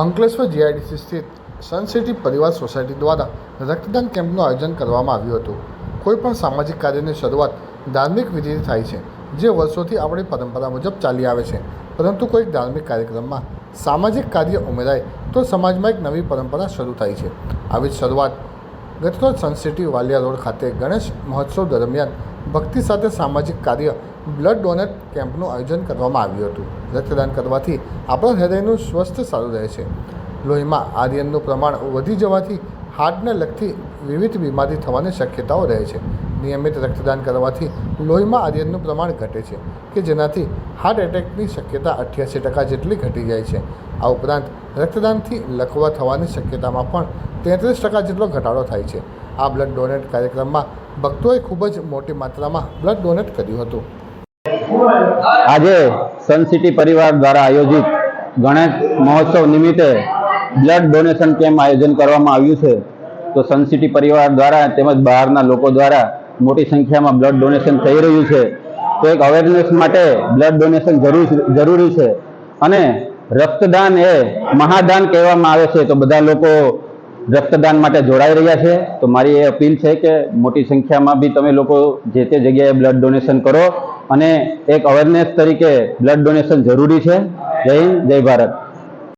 Ankleshwar GIDC સ્થિત સન city પરિવાર society દ્વારા રક્તદાન કેમ્પનું આયોજન કરવામાં આવ્યું હતું. કોઈપણ સામાજિક કાર્યની શરૂઆત ધાર્મિક વિધિથી થાય છે, જે વર્ષોથી આપણી પરંપરા મુજબ ચાલી આવે છે. પરંતુ કોઈક ધાર્મિક કાર્યક્રમમાં સામાજિક કાર્ય ઉમેરાય તો સમાજમાં એક નવી પરંપરા શરૂ થાય છે. આવી શરૂઆત ગતરોજ સનસિટી વાલિયા રોડ ખાતે ગણેશ મહોત્સવ દરમિયાન ભક્તિ સાથે સામાજિક કાર્ય, બ્લડ ડોનેટ કેમ્પનું આયોજન કરવામાં આવ્યું હતું. રક્તદાન કરવાથી આપણા હૃદયનું સ્વસ્થ સારું રહે છે. લોહીમાં આર્યનનું પ્રમાણ વધી જવાથી હાર્ટને લગતી વિવિધ બીમારી થવાની શક્યતાઓ રહે છે. નિયમિત રક્તદાન કરવાથી લોહીમાં આર્યનનું પ્રમાણ ઘટે છે, કે જેનાથી હાર્ટ એટેકની શક્યતા અઠ્યાસી ટકા જેટલી ઘટી જાય છે. આ ઉપરાંત રક્તદાનથી લકવા થવાની શક્યતામાં પણ તેત્રીસ ટકા જેટલો ઘટાડો થાય છે. આ બ્લડ ડોનેટ કાર્યક્રમમાં ભક્તોએ ખૂબ જ મોટી માત્રામાં બ્લડ ડોનેટ કર્યું હતું. આજે સન સિટી પરિવાર દ્વારા આયોજિત ગણેશ મહોત્સવ નિમિત્તે બ્લડ ડોનેશન કેમ્પ આયોજન કરવામાં આવ્યું છે. તો સન સિટી પરિવાર દ્વારા તેમજ બહારના લોકો દ્વારા મોટી સંખ્યામાં બ્લડ ડોનેશન થઈ રહ્યું છે. તો એક અવેરનેસ માટે બ્લડ ડોનેશન જરૂર જરૂરી છે. અને રક્તદાન એ મહાદાન કહેવામાં આવે છે. તો બધા લોકો રક્તદાન માટે જોડાઈ રહ્યા છે. તો મારી એ અપીલ છે કે મોટી સંખ્યામાં બી તમે લોકો જે તે જગ્યાએ બ્લડ ડોનેશન કરો. અને એક અવેરનેસ તરીકે બ્લડ ડોનેશન જરૂરી છે. જય હિન્દ, જય ભારત.